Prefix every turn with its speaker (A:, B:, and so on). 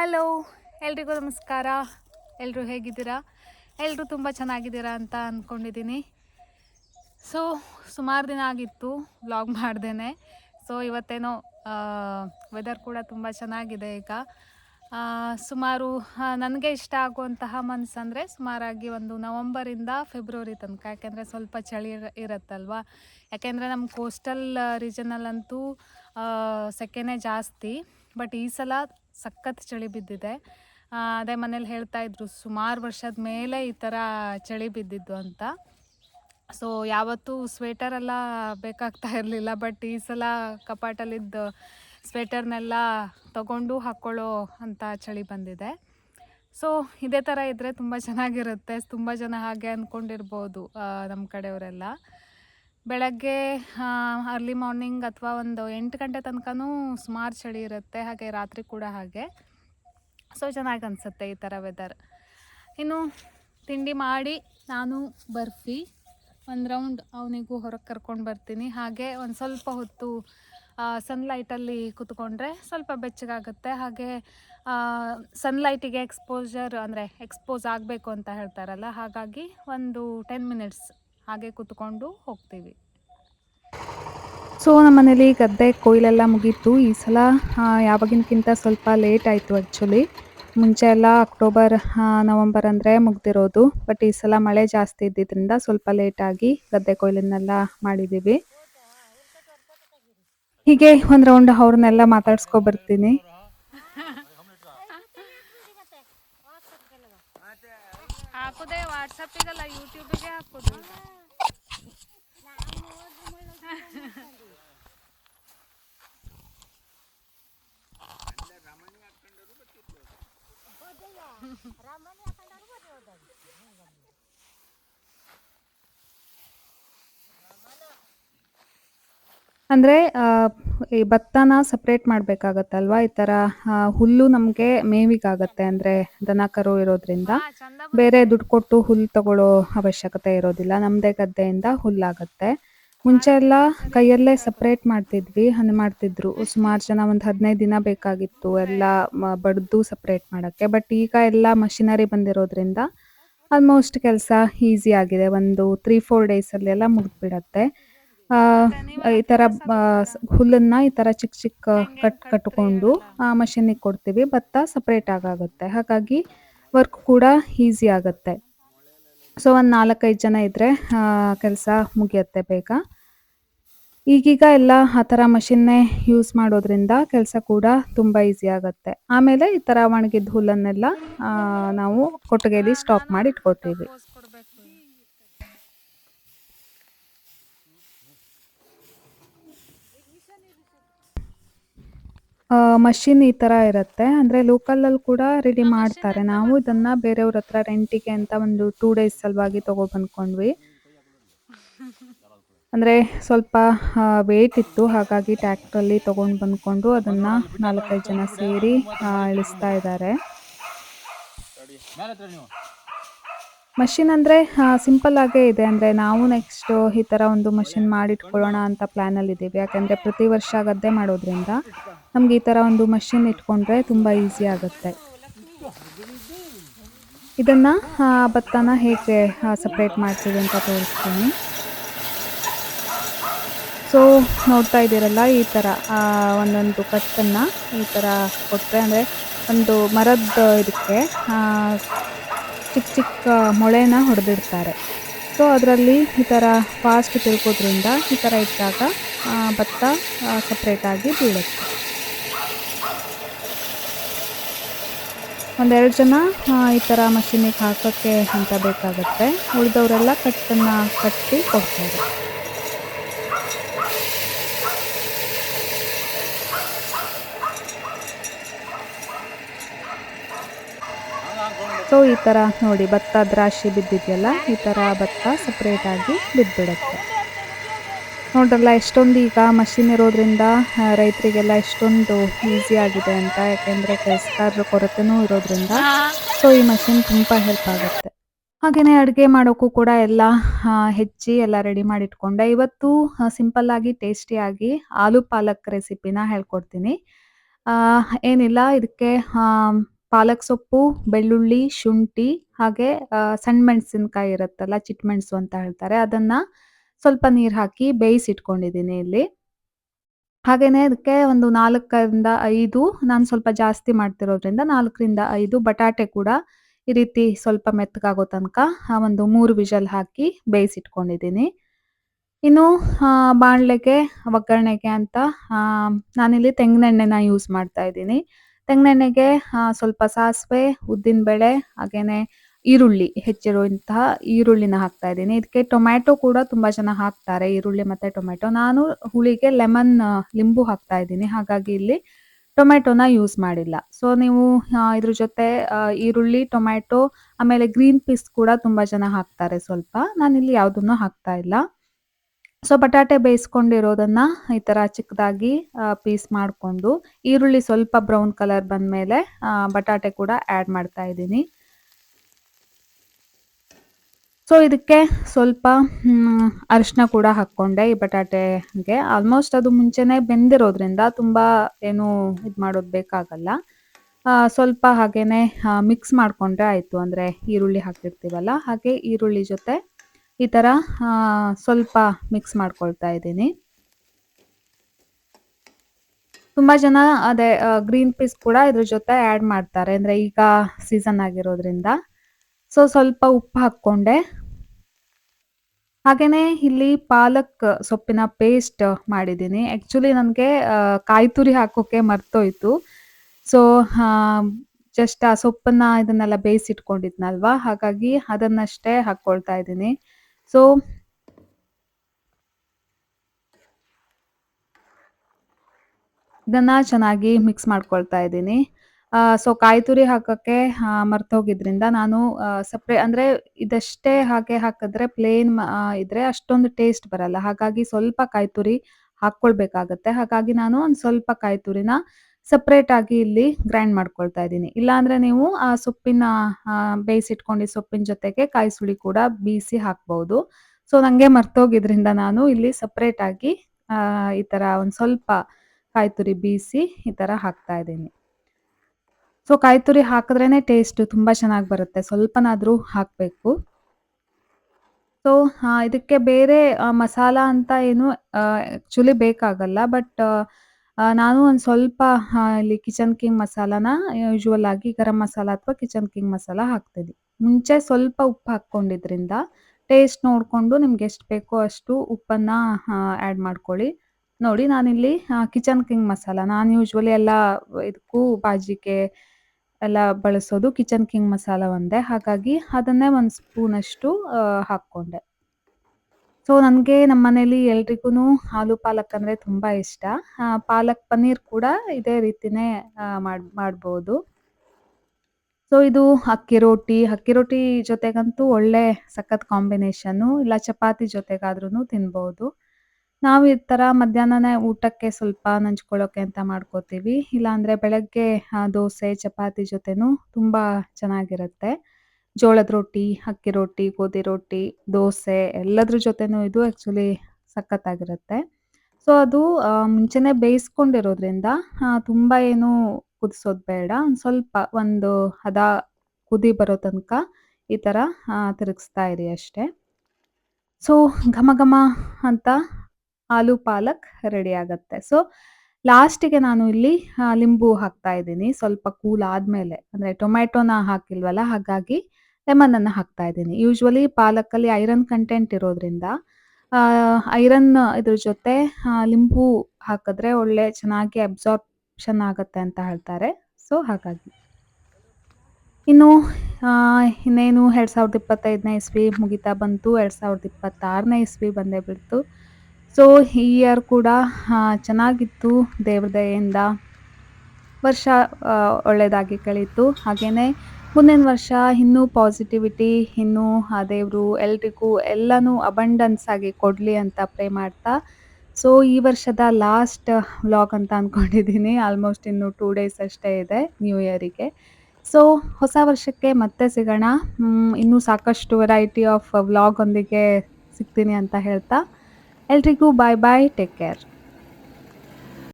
A: Hello, ಎಲ್ರಿಗೂ ನಮಸ್ಕಾರ. ಎಲ್ಲರೂ ಹೇಗಿದ್ದೀರಾ? ಎಲ್ಲರೂ ತುಂಬ ಚೆನ್ನಾಗಿದ್ದೀರಾ ಅಂತ ಅಂದ್ಕೊಂಡಿದ್ದೀನಿ ಸೊ ಸುಮಾರು ದಿನ ಆಗಿತ್ತು ವ್ಲಾಗ್ ಮಾಡ್ದೇನೆ. ಸೊ ಇವತ್ತೇನೋ ವೆದರ್ ಕೂಡ ತುಂಬ ಚೆನ್ನಾಗಿದೆ ಈಗ. ಸುಮಾರು ನನಗೆ ಇಷ್ಟ ಆಗುವಂತಹ ಮನ್ಸು ಅಂದರೆ ಸುಮಾರಾಗಿ ಒಂದು ನವಂಬರಿಂದ ಫೆಬ್ರವರಿ ತನಕ. ಯಾಕೆಂದರೆ ಸ್ವಲ್ಪ ಚಳಿ ಇರ, ಇರುತ್ತಲ್ವ? ಯಾಕೆಂದರೆ ನಮ್ಮ ಕೋಸ್ಟಲ್ ರೀಜನಲ್ಲಂತೂ ಸೆಕೆನೇ ಜಾಸ್ತಿ. ಬಟ್ ಈ ಸಲ ಸಖತ್ ಚಳಿ ಬಿದ್ದಿದೆ. ಅದೇ ಮನೇಲಿ ಹೇಳ್ತಾ ಇದ್ರು, ಸುಮಾರು ವರ್ಷದ ಮೇಲೆ ಈ ಥರ ಚಳಿ ಬಿದ್ದಿದ್ದು ಅಂತ. ಸೊ ಯಾವತ್ತೂ ಸ್ವೆಟರ್ ಎಲ್ಲ ಬೇಕಾಗ್ತಾ ಇರಲಿಲ್ಲ ಬಟ್ ಈ ಸಲ ಕಪಾಟಲ್ಲಿದ್ದ ಸ್ವೆಟರ್ನೆಲ್ಲ ತಗೊಂಡು ಹಾಕ್ಕೊಳ್ಳೋ ಅಂತ ಚಳಿ ಬಂದಿದೆ. ಸೊ ಇದೇ ಥರ ಇದ್ದರೆ ತುಂಬ ಚೆನ್ನಾಗಿರುತ್ತೆ. ತುಂಬ ಜನ ಹಾಗೆ ಅಂದ್ಕೊಂಡಿರ್ಬೋದು ನಮ್ಮ ಕಡೆಯವರೆಲ್ಲ. ಬೆಳಗ್ಗೆ ಅರ್ಲಿ ಮಾರ್ನಿಂಗ್ ಅಥವಾ ಒಂದು ಎಂಟು ಗಂಟೆ ತನಕನೂ ಸುಮಾರು ಚಳಿ ಇರುತ್ತೆ, ಹಾಗೆ ರಾತ್ರಿ ಕೂಡ ಹಾಗೆ. ಸೊ ಚೆನ್ನಾಗಿ ಅನಿಸುತ್ತೆ ಈ ಥರ ವೆದರ್ ಇನ್ನು ತಿಂಡಿ ಮಾಡಿ ನಾನು ಬರ್ಫಿ. ಒಂದು ರೌಂಡ್ ಅವನಿಗೂ ಹೊರಗೆ ಕರ್ಕೊಂಡು ಬರ್ತೀನಿ. ಹಾಗೆ ಒಂದು ಸ್ವಲ್ಪ ಹೊತ್ತು ಸನ್ಲೈಟಲ್ಲಿ ಕೂತ್ಕೊಂಡ್ರೆ ಸ್ವಲ್ಪ ಬೆಚ್ಚಗಾಗುತ್ತೆ. ಹಾಗೆ ಸನ್ಲೈಟಿಗೆ ಎಕ್ಸ್ಪೋಜರ್ ಅಂದರೆ ಎಕ್ಸ್ಪೋಸ್ ಆಗಬೇಕು ಅಂತ ಹೇಳ್ತಾರಲ್ಲ, ಹಾಗಾಗಿ ಒಂದು ಟೆನ್ ಮಿನಿಟ್ಸ್ ಹಾಗೆ ಕೂತ್ಕೊಂಡು ಹೋಗ್ತೀವಿ. ಸೊ ನಮ್ಮ ಮನೇಲಿ ಗದ್ದೆ ಕೊಯ್ಲೆಲ್ಲ ಮುಗೀತು. ಈ ಸಲ ಯಾವಾಗಿನಕ್ಕಿಂತ ಸ್ವಲ್ಪ ಲೇಟ್ ಆಯಿತು ಆ್ಯಕ್ಚುಲಿ ಮುಂಚೆ ಎಲ್ಲ ಅಕ್ಟೋಬರ್ ನವಂಬರ್ ಅಂದರೆ ಮುಗ್ದಿರೋದು. ಬಟ್ ಈ ಸಲ ಮಳೆ ಜಾಸ್ತಿ ಇದ್ದಿದ್ದರಿಂದ ಸ್ವಲ್ಪ ಲೇಟಾಗಿ ಗದ್ದೆ ಕೊಯ್ಲನ್ನೆಲ್ಲ ಮಾಡಿದ್ದೀವಿ. ಹೀಗೆ ಒಂದು ರೌಂಡ್ ಅವ್ರನ್ನೆಲ್ಲ ಮಾತಾಡ್ಸ್ಕೊ ಬರ್ತೀನಿ. ಹಾಕುದೇ ವಾಟ್ಸಪ್ಪಿಗಲ್ಲ ಯೂಟ್ಯೂಬಿಗೆ ಹಾಕೋದು. ಅಂದರೆ ಈ ಭತ್ತನ ಸಪ್ರೇಟ್ ಮಾಡಬೇಕಾಗತ್ತಲ್ವಾ? ಈ ಥರ ಹುಲ್ಲು ನಮಗೆ ಮೇವಿಗಾಗತ್ತೆ ಅಂದರೆ ದನ ಕರು ಇರೋದ್ರಿಂದ. ಬೇರೆ ದುಡ್ಡು ಕೊಟ್ಟು ಹುಲ್ಲು ತಗೊಳ್ಳೋ ಅವಶ್ಯಕತೆ ಇರೋದಿಲ್ಲ. ನಮ್ಮದೇ ಗದ್ದೆಯಿಂದ ಹುಲ್ಲಾಗತ್ತೆ. ಮುಂಚೆ ಎಲ್ಲ ಕೈಯಲ್ಲೇ ಸಪ್ರೇಟ್ ಮಾಡ್ತಿದ್ವಿ ಹಣ್ಣು ಮಾಡ್ತಿದ್ರು. ಸುಮಾರು ಜನ ಒಂದು ಹದಿನೈದು ದಿನ ಬೇಕಾಗಿತ್ತು ಎಲ್ಲ ಬಡ್ದು ಸಪ್ರೇಟ್ ಮಾಡೋಕ್ಕೆ. ಬಟ್ ಈಗ ಎಲ್ಲ ಮಷಿನರಿ ಬಂದಿರೋದ್ರಿಂದ ಆಲ್ಮೋಸ್ಟ್ ಕೆಲಸ ಈಸಿ ಆಗಿದೆ. ಒಂದು ತ್ರೀ ಫೋರ್ ಡೇಸಲ್ಲೆಲ್ಲ ಮುಗಿದ್ಬಿಡತ್ತೆ. ಈ ತರ ಆ, ಹುಲ್ಲನ್ನ ಈ ತರ ಚಿಕ್ಕ ಚಿಕ್ಕ ಕಟ್ ಕಟ್ಕೊಂಡು ಮಷೀನಿಗೆ ಕೊಡ್ತೀವಿ. ಭತ್ತ ಸಪ್ರೇಟ್ ಆಗುತ್ತೆ ಹಾಗಾಗಿ ವರ್ಕ್ ಕೂಡ ಈಸಿ ಆಗುತ್ತೆ. ಸೊ ಒಂದು ನಾಲ್ಕೈದು ಜನ ಇದ್ರೆ ಕೆಲಸ ಮುಗಿಯುತ್ತೆ ಬೇಗ. ಈಗೀಗ ಎಲ್ಲ ಆ ಥರ ಮಷಿನ್ನೇ ಯೂಸ್ ಮಾಡೋದ್ರಿಂದ ಕೆಲಸ ಕೂಡ ತುಂಬ ಈಸಿ ಆಗುತ್ತೆ. ಆಮೇಲೆ ಈ ಥರ ಒಣಗಿದ ಹುಲ್ಲನ್ನೆಲ್ಲ ಆ, ನಾವು ಕೊಟ್ಟಿಗೆಯಲ್ಲಿ ಸ್ಟಾಕ್ ಮಾಡಿ ಇಟ್ಕೋತೀವಿ ಮಷಿನ್ ಈ ತರ ಇರುತ್ತೆ. ಅಂದ್ರೆ ಲೋಕಲ್ ಅಲ್ಲಿ ಕೂಡ ರೆಡಿ ಮಾಡ್ತಾರೆ. ನಾವು ಇದನ್ನ ಬೇರೆಯವ್ರ ಹತ್ರ ರೆಂಟಿಗೆ ಅಂತ ಒಂದು ಟೂ ಡೇಸ್ ಸಲುವಾಗಿ ತೊಗೊಬಂದ್ಕೊಂಡ್ವಿ. ಅಂದ್ರೆ ಸ್ವಲ್ಪ ವೇಟ್ ಇತ್ತು. ಹಾಗಾಗಿ ಟ್ಯಾಕ್ಟ್ರಲ್ಲಿ ತಗೊಂಡ್ ಬಂದ್ಕೊಂಡು ಅದನ್ನ ನಾಲ್ಕೈದು ಜನ ಸೇರಿ ಇಳಿಸ್ತಾ ಇದ್ದಾರೆ. ಮಷಿನ್ ಅಂದ್ರೆ ಸಿಂಪಲ್ ಆಗೇ ಇದೆ. ಅಂದ್ರೆ ನಾವು ನೆಕ್ಸ್ಟ್ ಈ ತರ ಒಂದು ಮಷಿನ್ ಮಾಡಿಟ್ಕೊಳ್ಳೋಣ ಅಂತ ಪ್ಲಾನ್ ಅಲ್ಲಿ ಇದ್ದೀವಿ ಯಾಕಂದ್ರೆ ಪ್ರತಿ ವರ್ಷ ಗದ್ದೆ ಮಾಡೋದ್ರಿಂದ ನಮ್ಗೆ ಈ ಥರ ಒಂದು ಮಷಿನ್ ಇಟ್ಕೊಂಡ್ರೆ ತುಂಬ ಈಸಿ ಆಗುತ್ತೆ. ಇದನ್ನು ಭತ್ತನ ಹೇಗೆ ಸಪ್ರೇಟ್ ಮಾಡ್ತೀವಿ ಅಂತ ತೋರಿಸ್ತೀನಿ. ಸೊ ನೋಡ್ತಾ ಇದ್ದೀರಲ್ಲ, ಈ ಥರ ಒಂದೊಂದು ಕಟ್ಟನ್ನು ಈ ಥರ ಕೊಟ್ಟರೆ ಅಂದರೆ ಒಂದು ಮರದ ಇದಕ್ಕೆ ಚಿಕ್ಕ ಚಿಕ್ಕ ಮೊಳೆನ ಹೊಡೆದಿಡ್ತಾರೆ. ಸೊ ಅದರಲ್ಲಿ ಈ ಥರ ಫಾಸ್ಟ್ ತಿಳ್ಕೋದ್ರಿಂದ ಈ ಥರ ಇಟ್ಟಾಗ ಭತ್ತ ಸಪ್ರೇಟಾಗಿ ಬೀಳುತ್ತೆ. ಒಂದೆರಡು ಜನ ಈ ಥರ ಮಷೀನಿಗೆ ಹಾಕೋಕ್ಕೆ ಅಂತ ಬೇಕಾಗುತ್ತೆ. ಉಳಿದವರೆಲ್ಲ ಕಟ್ಟನ್ನು ಕಟ್ಟಿ ಕೊಡ್ತಾರೆ. ಸೊ ಈ ಥರ ನೋಡಿ, ಭತ್ತ ದ್ರಾಕ್ಷಿ ಬಿದ್ದಿದೆಯಲ್ಲ, ಈ ಥರ ಭತ್ತ ಸಪ್ರೇಟಾಗಿ ಬಿದ್ದುಬಿಡುತ್ತೆ. ನೋಡ್ರಲ್ಲ ಎಷ್ಟೊಂದು ಈಗ ಮಷಿನ್ ಇರೋದ್ರಿಂದ ರೈತರಿಗೆಲ್ಲ ಎಷ್ಟೊಂದು ಈಸಿ ಆಗಿದೆ ಅಂತ ಯಾಕೆಂದರೆ ಕೆಲಸಗಾರರ ಕೊರತೆನೂ ಇರೋದ್ರಿಂದ ಸೊ ಈ ಮಷಿನ್ ತುಂಬಾ ಹೆಲ್ಪ್ ಆಗುತ್ತೆ. ಹಾಗೆಯೇ ಅಡುಗೆ ಮಾಡೋಕ್ಕೂ ಕೂಡ ಎಲ್ಲ ಹೆಚ್ಚಿ ಎಲ್ಲ ರೆಡಿ ಮಾಡಿ ಇಟ್ಕೊಂಡೆ ಇವತ್ತು ಸಿಂಪಲ್ ಆಗಿ ಟೇಸ್ಟಿಯಾಗಿ ಆಲೂ ಪಾಲಕ್ ರೆಸಿಪಿನ ಹೇಳ್ಕೊಡ್ತೀನಿ. ಆ, ಏನಿಲ್ಲ ಇದಕ್ಕೆ ಪಾಲಕ್ ಸೊಪ್ಪು, ಬೆಳ್ಳುಳ್ಳಿ, ಶುಂಠಿ ಹಾಗೆ ಸಣ್ಣ ಮೆಣಸಿನಕಾಯಿ ಇರುತ್ತಲ್ಲ ಚಿಟ್ಮೆಣಸು ಅಂತ ಹೇಳ್ತಾರೆ. ಅದನ್ನ ಸ್ವಲ್ಪ ನೀರು ಹಾಕಿ ಬೇಯಿಸಿಟ್ಕೊಂಡಿದ್ದೀನಿ ಇಲ್ಲಿ. ಹಾಗೇನೆ ಅದಕ್ಕೆ ಒಂದು ನಾಲ್ಕರಿಂದ ಐದು, ನಾನು ಸ್ವಲ್ಪ ಜಾಸ್ತಿ ಮಾಡ್ತಿರೋದ್ರಿಂದ ನಾಲ್ಕರಿಂದ ಐದು ಬಟಾಟೆ ಕೂಡ ಈ ರೀತಿ ಸ್ವಲ್ಪ ಮೆತ್ತಗಾಗೋ ತನಕ ಆ ಒಂದು ಮೂರು ವಿಷಲ್ ಹಾಕಿ ಬೇಯಿಸಿಟ್ಕೊಂಡಿದ್ದೀನಿ. ಇನ್ನು ಬಾಣಲೆಗೆ, ಒಗ್ಗರಣೆಗೆ ಅಂತ ನಾನಿಲ್ಲಿ ತೆಂಗಿನೆಣ್ಣೆನ ಯೂಸ್ ಮಾಡ್ತಾ ಇದ್ದೀನಿ. ತೆಂಗಿನೆಣ್ಣೆಗೆ ಸ್ವಲ್ಪ ಸಾಸಿವೆ, ಉದ್ದಿನಬೇಳೆ, ಹಾಗೇನೆ ಈರುಳ್ಳಿ ಹೆಚ್ಚಿರುವಂತಹ ಈರುಳ್ಳಿನ ಹಾಕ್ತಾ ಇದ್ದೀನಿ. ಇದಕ್ಕೆ ಟೊಮ್ಯಾಟೊ ಕೂಡ ತುಂಬಾ ಜನ ಹಾಕ್ತಾರೆ, ಈರುಳ್ಳಿ ಮತ್ತೆ ಟೊಮ್ಯಾಟೊ. ನಾನು ಹುಳಿಗೆ ಲೆಮನ್ ಲಿಂಬು ಹಾಕ್ತಾ ಇದ್ದೀನಿ. ಹಾಗಾಗಿ ಇಲ್ಲಿ ಟೊಮ್ಯಾಟೊನ ಯೂಸ್ ಮಾಡಿಲ್ಲ. ಸೊ ನೀವು ಇದ್ರ ಜೊತೆ ಈರುಳ್ಳಿ, ಟೊಮ್ಯಾಟೊ, ಆಮೇಲೆ ಗ್ರೀನ್ ಪೀಸ್ ಕೂಡ ತುಂಬಾ ಜನ ಹಾಕ್ತಾರೆ ಸ್ವಲ್ಪ. ನಾನಿಲ್ಲಿ ಯಾವುದನ್ನು ಹಾಕ್ತಾ ಇಲ್ಲ. ಸೊ ಬಟಾಟೆ ಬೇಯಿಸ್ಕೊಂಡಿರೋದನ್ನ ಈ ತರ ಚಿಕ್ಕದಾಗಿ ಪೀಸ್ ಮಾಡಿಕೊಂಡು ಈರುಳ್ಳಿ ಸ್ವಲ್ಪ ಬ್ರೌನ್ ಕಲರ್ ಬಂದ ಮೇಲೆ ಬಟಾಟೆ ಕೂಡ ಆ್ಯಡ್ ಮಾಡ್ತಾ ಇದ್ದೀನಿ. ಸೊ ಇದಕ್ಕೆ ಸ್ವಲ್ಪ ಅರಿಶಿನ ಕೂಡ ಹಾಕ್ಕೊಂಡೆ ಈ ಬಟಾಟೆಗೆ. ಆಲ್ಮೋಸ್ಟ್ ಅದು ಮುಂಚೆನೆ ಬೆಂದಿರೋದ್ರಿಂದ ತುಂಬ ಏನು ಇದು ಮಾಡೋದು ಬೇಕಾಗಲ್ಲ. ಸ್ವಲ್ಪ ಹಾಗೇನೆ ಮಿಕ್ಸ್ ಮಾಡಿಕೊಂಡ್ರೆ ಆಯಿತು. ಅಂದರೆ ಈರುಳ್ಳಿ ಹಾಕಿರ್ತೀವಲ್ಲ ಹಾಗೆ ಈರುಳ್ಳಿ ಜೊತೆ ಈ ಥರ ಸ್ವಲ್ಪ ಮಿಕ್ಸ್ ಮಾಡ್ಕೊಳ್ತಾ ಇದ್ದೀನಿ. ತುಂಬ ಜನ ಅದೇ ಗ್ರೀನ್ ಪೀಸ್ ಕೂಡ ಇದ್ರ ಜೊತೆ ಆ್ಯಡ್ ಮಾಡ್ತಾರೆ. ಅಂದರೆ ಈಗ ಸೀಸನ್ ಆಗಿರೋದ್ರಿಂದ. ಸೊ ಸ್ವಲ್ಪ ಉಪ್ಪು ಹಾಕ್ಕೊಂಡೆ. ಹಾಗೇನೆ ಇಲ್ಲಿ ಪಾಲಕ್ ಸೊಪ್ಪಿನ ಪೇಸ್ಟ್ ಮಾಡಿದ್ದೀನಿ. ಆ್ಯಕ್ಚುಲಿ ನನಗೆ ಕಾಯಿ ತುರಿ ಹಾಕೋಕೆ ಮರ್ತೋಯ್ತು. ಸೊ ಜಸ್ಟ್ ಆ ಸೊಪ್ಪನ್ನ ಇದನ್ನೆಲ್ಲ ಬೇಯಿಸಿಟ್ಕೊಂಡಿದ್ನಲ್ವಾ? ಹಾಗಾಗಿ ಅದನ್ನಷ್ಟೇ ಹಾಕ್ಕೊಳ್ತಾ ಇದ್ದೀನಿ. ಸೊ ಇದನ್ನ ಚೆನ್ನಾಗಿ ಮಿಕ್ಸ್ ಮಾಡ್ಕೊಳ್ತಾ ಇದ್ದೀನಿ. ಸೊ ಕಾಯಿ ತುರಿ ಹಾಕೋಕ್ಕೆ ಮರ್ತೋಗಿದ್ರಿಂದ ನಾನು ಸಪ್ರೇ ಅಂದ್ರೆ ಇದಷ್ಟೇ ಹಾಗೆ ಹಾಕಿದ್ರೆ ಪ್ಲೇನ್ ಇದ್ರೆ ಅಷ್ಟೊಂದು ಟೇಸ್ಟ್ ಬರಲ್ಲ. ಹಾಗಾಗಿ ಸ್ವಲ್ಪ ಕಾಯಿ ತುರಿ ಹಾಗಾಗಿ ನಾನು ಒಂದ್ ಸ್ವಲ್ಪ ಕಾಯಿ ತುರಿನ ಸಪ್ರೇಟ್ ಆಗಿ ಇಲ್ಲಿ ಗ್ರೈಂಡ್ ಮಾಡ್ಕೊಳ್ತಾ ಇದ್ದೀನಿ. ಇಲ್ಲಾಂದ್ರೆ ನೀವು ಆ ಸೊಪ್ಪಿನ ಬೇಯಿಸಿಟ್ಕೊಂಡು ಸೊಪ್ಪಿನ ಜೊತೆಗೆ ಕಾಯಿ ಸುಳಿ ಕೂಡ ಬೀಸಿ ಹಾಕ್ಬಹುದು ಸೊ ನಂಗೆ ಮರ್ತೋಗಿದ್ರಿಂದ ನಾನು ಇಲ್ಲಿ ಸಪ್ರೇಟ್ ಆಗಿ ಆ, ಈ ತರ ಒಂದ್ ಸ್ವಲ್ಪ ಕಾಯಿ ತುರಿ ಬೀಸಿ ಈ ತರ ಹಾಕ್ತಾ ಇದ್ದೀನಿ. ಸೊ ಕಾಯಿ ತುರಿ ಹಾಕಿದ್ರೇನೆ ಟೇಸ್ಟ್ ತುಂಬಾ ಚೆನ್ನಾಗಿ ಬರುತ್ತೆ. ಸ್ವಲ್ಪನಾದ್ರೂ ಹಾಕಬೇಕು. ಸೊ ಇದಕ್ಕೆ ಬೇರೆ ಮಸಾಲ ಅಂತ ಏನು ಆ್ಯಕ್ಚುಲಿ ಬೇಕಾಗಲ್ಲ. ಬಟ್ ನಾನು ಒಂದು ಸ್ವಲ್ಪ ಇಲ್ಲಿ ಕಿಚನ್ ಕಿಂಗ್ ಮಸಾಲಾನ ಯೂಶುವಲ್ ಆಗಿ ಗರಂ ಮಸಾಲ ಅಥವಾ ಕಿಚನ್ ಕಿಂಗ್ ಮಸಾಲ ಹಾಕ್ತೀನಿ ಮುಂಚೆ ಸ್ವಲ್ಪ ಉಪ್ಪು ಹಾಕ್ಕೊಂಡಿದ್ರಿಂದ ಟೇಸ್ಟ್ ನೋಡಿಕೊಂಡು ನಿಮ್ಗೆ ಎಷ್ಟು ಬೇಕೋ ಅಷ್ಟು ಉಪ್ಪನ್ನು ಆ್ಯಡ್ ಮಾಡ್ಕೊಳ್ಳಿ. ನೋಡಿ ನಾನಿಲ್ಲಿ ಕಿಚನ್ ಕಿಂಗ್ ಮಸಾಲ. ನಾನು ಯೂಶ್ವಲಿ ಎಲ್ಲ ಇದಕ್ಕೂ ಬಾಜಿಗೆ ಎಲ್ಲ ಬಳಸೋದು ಕಿಚನ್ ಕಿಂಗ್ ಮಸಾಲ ಒಂದೇ. ಹಾಗಾಗಿ ಅದನ್ನೇ ಒಂದು ಸ್ಪೂನಷ್ಟು ಹಾಕ್ಕೊಂಡೆ. ಸೊ ನನಗೆ ನಮ್ಮ ಮನೇಲಿ ಎಲ್ರಿಗೂ ಆಲೂ ಪಾಲಕ್ ಅಂದರೆ ತುಂಬ ಇಷ್ಟ. ಪಾಲಕ್ ಪನ್ನೀರ್ ಕೂಡ ಇದೇ ರೀತಿನೇ ಮಾಡ್, ಮಾಡ್ಬೋದು. ಸೊ ಇದು ಅಕ್ಕಿ ರೊಟ್ಟಿ ಅಕ್ಕಿ ರೊಟ್ಟಿ ಜೊತೆಗಂತೂ ಒಳ್ಳೆ ಸಖತ್ ಕಾಂಬಿನೇಷನ್ನು ಇಲ್ಲ ಚಪಾತಿ ಜೊತೆಗಾದ್ರೂ ತಿನ್ಬೋದು. ನಾವು ಈ ಥರ ಮಧ್ಯಾಹ್ನನೇ ಊಟಕ್ಕೆ ಸ್ವಲ್ಪ ನಂಚ್ಕೊಳ್ಳೋಕೆ ಅಂತ ಮಾಡ್ಕೋತೀವಿ. ಇಲ್ಲಾಂದ್ರೆ ಬೆಳಗ್ಗೆ ದೋಸೆ ಚಪಾತಿ ಜೊತೆನೂ ತುಂಬಾ ಚೆನ್ನಾಗಿರುತ್ತೆ. ಜೋಳದ ರೊಟ್ಟಿ ಅಕ್ಕಿ ರೊಟ್ಟಿ ಗೋಧಿ ರೊಟ್ಟಿ ದೋಸೆ ಎಲ್ಲದ್ರ ಜೊತೆನೂ ಇದು ಆ್ಯಕ್ಚುಲಿ ಸಖತ್ತಾಗಿರುತ್ತೆ. ಸೊ ಅದು ಮುಂಚೆನೆ ಮುಂಚೆನೇ ಬೇಯಿಸ್ಕೊಂಡಿರೋದ್ರಿಂದ ತುಂಬಾ ಏನು ಕುದಿಸೋದು ಬೇಡ. ಒಂದು ಸ್ವಲ್ಪ ಒಂದು ಹದ ಕುದಿ ಬರೋ ತನಕ ಈ ಆ, ತಿರುಗಿಸ್ತಾ ಇರಿ ಅಷ್ಟೇ. ಸೊ ಘಮ ಘಮ ಅಂತ ಆಲೂ ಪಾಲಕ್ ರೆಡಿ ಆಗುತ್ತೆ. ಸೊ ಲಾಸ್ಟಿಗೆ ನಾನು ಇಲ್ಲಿ ಲಿಂಬು ಹಾಕ್ತಾ ಇದ್ದೀನಿ. ಸ್ವಲ್ಪ ಕೂಲ್ ಆದಮೇಲೆ, ಅಂದ್ರೆ ಟೊಮ್ಯಾಟೊನ ಹಾಕಿಲ್ವಲ್ಲ, ಹಾಗಾಗಿ ಲೆಮನ್ ಅನ್ನ ಹಾಕ್ತಾ ಇದ್ದೀನಿ. ಯೂಶ್ವಲಿ ಪಾಲಕಲ್ಲಿ ಐರನ್ ಕಂಟೆಂಟ್ ಇರೋದ್ರಿಂದ ಐರನ್ ಇದ್ರ ಜೊತೆ ಲಿಂಬು ಹಾಕಿದ್ರೆ ಒಳ್ಳೆ ಚೆನ್ನಾಗಿ ಅಬ್ಸಾರ್ಪ್ಷನ್ ಆಗುತ್ತೆ ಅಂತ ಹೇಳ್ತಾರೆ. ಸೊ ಹಾಗಾಗಿ. ಇನ್ನು ಇನ್ನೇನು ಎರಡು ಸಾವಿರದ ಇಪ್ಪತ್ತೈದನೇ ಇಸ್ವಿ ಮುಗಿತಾ ಬಂತು. ಎರಡು ಸಾವಿರದ ಇಪ್ಪತ್ತಾರನೇ ಇಸ್ವಿ ಬಂದೇ ಬಿಡ್ತು. ಸೊ ಈ ಇಯರ್ ಕೂಡ ಚೆನ್ನಾಗಿತ್ತು ದೇವ್ರ ದಯೆಯಿಂದ. ವರ್ಷ ಒಳ್ಳೆಯದಾಗಿ ಕಳೀತು. ಹಾಗೆಯೇ ಮುಂದಿನ ವರ್ಷ ಇನ್ನೂ ಪಾಸಿಟಿವಿಟಿ ಇನ್ನೂ ಆ ದೇವರು ಎಲ್ರಿಗೂ ಎಲ್ಲನೂ ಅಬಂಡನ್ಸ್ ಆಗಿ ಕೊಡಲಿ ಅಂತ ಪ್ರೇ ಮಾಡ್ತಾ. ಸೊ ಈ ವರ್ಷದ ಲಾಸ್ಟ್ ವ್ಲಾಗ್ ಅಂತ ಅಂದ್ಕೊಂಡಿದ್ದೀನಿ ಆಲ್ಮೋಸ್ಟ್ ಇನ್ನು ಟೂ ಡೇಸ್ ಅಷ್ಟೇ ಇದೆ ನ್ಯೂ ಇಯರಿಗೆ ಸೊ ಹೊಸ ವರ್ಷಕ್ಕೆ ಮತ್ತೆ ಸಿಗೋಣ. ಇನ್ನೂ ಸಾಕಷ್ಟು ವೆರೈಟಿ ಆಫ್ ವ್ಲಾಗ್ ಒಂದಿಗೆ ಸಿಗ್ತೀನಿ ಅಂತ ಹೇಳ್ತಾ. ಎಲ್ರಿಗೂ ಬಾಯ್ ಬಾಯ್ ಟೇಕ್ ಕೇರ್